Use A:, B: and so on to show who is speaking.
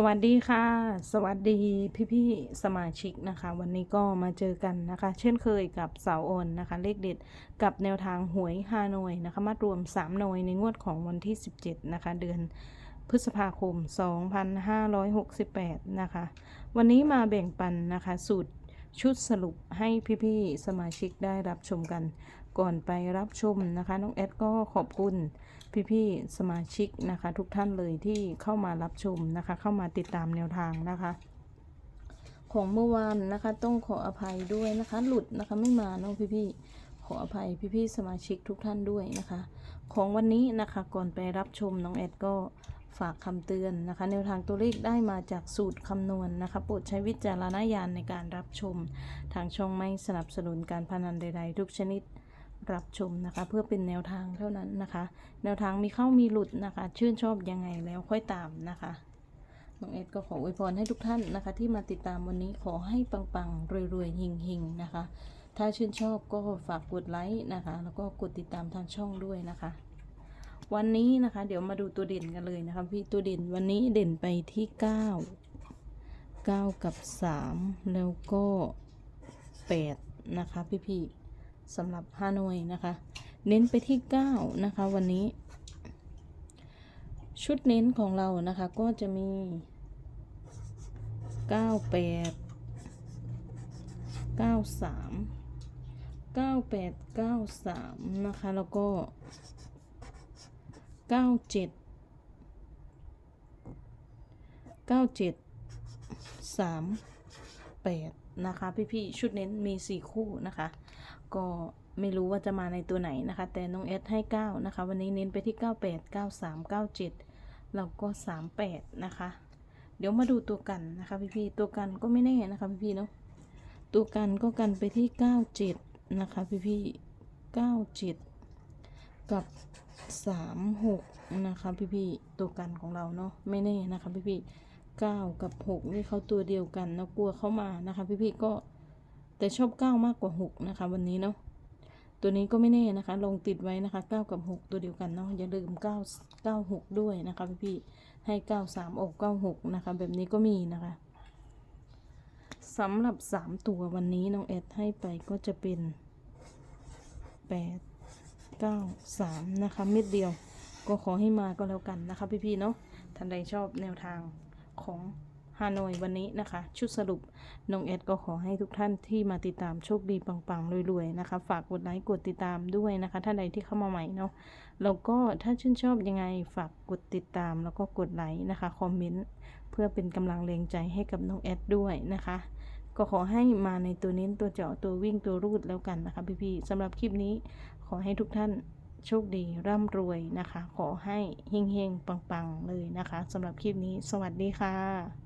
A: สวัสดีค่ะ สวัสดีพี่ๆสมาชิกนะคะ วันนี้ก็มาเจอกันนะคะ เช่นเคยกับสาวโอนนะคะ เลขเด็ดกับแนวทางหวยฮานอยนะคะ มารวม 3 หน่วยในงวดของวันที่ 17 นะคะ เดือนพฤษภาคม 2568 นะคะ วันนี้มาแบ่งปันนะคะ สูตรชุดสรุปให้พี่ๆสมาชิกได้รับชมกัน ก่อนไปรับชมนะคะน้องแอดก็ขอบคุณพี่ๆสมาชิกนะคะ ทุกท่านเลยที่เข้ามารับชมนะคะ เข้ามาติดตามแนวทางนะคะ ของเมื่อวานนะคะ ต้องขออภัยด้วยนะคะ หลุดนะคะไม่มาเนาะพี่ๆขออภัยพี่ๆสมาชิกทุกท่านด้วยนะคะ ของวันนี้นะคะก่อนไปรับชมน้องแอดก็ฝากคำเตือนนะคะ แนวทางตัวเลขได้มาจากสูตรคำนวณนะคะโปรดใช้วิจารณญาณในการรับชม ทางช่องไม่สนับสนุนการพนันใด ๆ ทุกชนิด รับชมนะคะ เพื่อเป็นแนวทางเท่านั้นนะคะ แนวทางมีเข้ามีหลุดนะคะ ชื่นชอบยังไงแล้วค่อยตามนะคะน้องเอ็ดก็ขออวยพรให้ทุกท่านนะคะ ที่มาติดตามวันนี้ขอให้ปังๆรวยๆหิงๆนะคะ ถ้าชื่นชอบก็ฝากกดไลค์นะคะ แล้วก็กดติดตามทางช่องด้วยนะคะวันนี้นะคะ เดี๋ยวมาดูตัวเด่นกันเลยนะคะ พี่ตัวเด่นวันนี้เด่นไปที่ 9 9 กับ 3 แล้วก็ 8 นะคะพี่ๆ สำหรับฮานอยนะคะ เน้นไปที่ 9 นะคะ วันนี้ ชุดเน้นของเรานะคะ ก็จะมี 98 93 98 93 นะคะ แล้วก็ 97 97 38 นะคะ พี่ๆชุดเน้นมี4คู่นะคะ ก็ไม่รู้ว่าจะมาในตัวไหนนะคะ แต่น้องเอสให้9นะคะ วันนี้เน้นไปที่98 93 97แล้วก็38นะคะ เดี๋ยวมาดูตัวกันนะคะพี่ๆตัวกันก็ไม่แน่นะคะพี่ๆเนาะตัวกันก็กันไปที่97นะคะพี่ๆ97กับ36นะคะพี่ๆตัวกันของเราเนาะไม่แน่นะคะพี่ ๆ9กับ6นี่เขาตัวเดียวกันเนาะกลัวเขามานะคะ พี่ๆก็แต่ชอบ9มากกว่า6นะคะ วันนี้เนาะตัวนี้ก็ไม่แน่นะคะ ลงติดไว้นะคะ9กับ6ตัวเดียวกันเนาะอย่าลืม9 9 6ด้วยนะคะพี่ๆให้9 3อก9 6นะคะ แบบนี้ก็มีนะคะสำหรับ3ตัววันนี้น้องเอ็ดให้ไปก็จะเป็น8 9 3นะคะเม็ดเดียวก็ขอให้มาก็แล้วกันนะคะพี่ๆเนาะท่านใดชอบแนวทาง ของฮานอยวันนี้นะคะ ชุดสรุปน้องเอ็ดก็ขอให้ทุกท่านที่มาติดตามโชคดีปังๆรวยๆนะคะ ฝากกดไลค์กดติดตามด้วยนะคะ ท่านใดที่เข้ามาใหม่เนาะแล้วก็ถ้าชื่นชอบยังไงฝากกดติดตามแล้วก็กดไลค์นะคะคอมเมนต์เพื่อเป็นกำลังแรงใจให้กับน้องแอดด้วยนะคะ ก็ขอให้มาในตัวเน้นตัวเจาะตัววิ่งตัวรูดแล้วกันนะคะพี่ๆสำหรับคลิปนี้ขอให้ทุกท่าน โชคดีร่ำรวยนะคะ ขอให้เฮงๆ ปัง ๆ เลยนะคะสำหรับคลิปนี้ สวัสดีค่ะ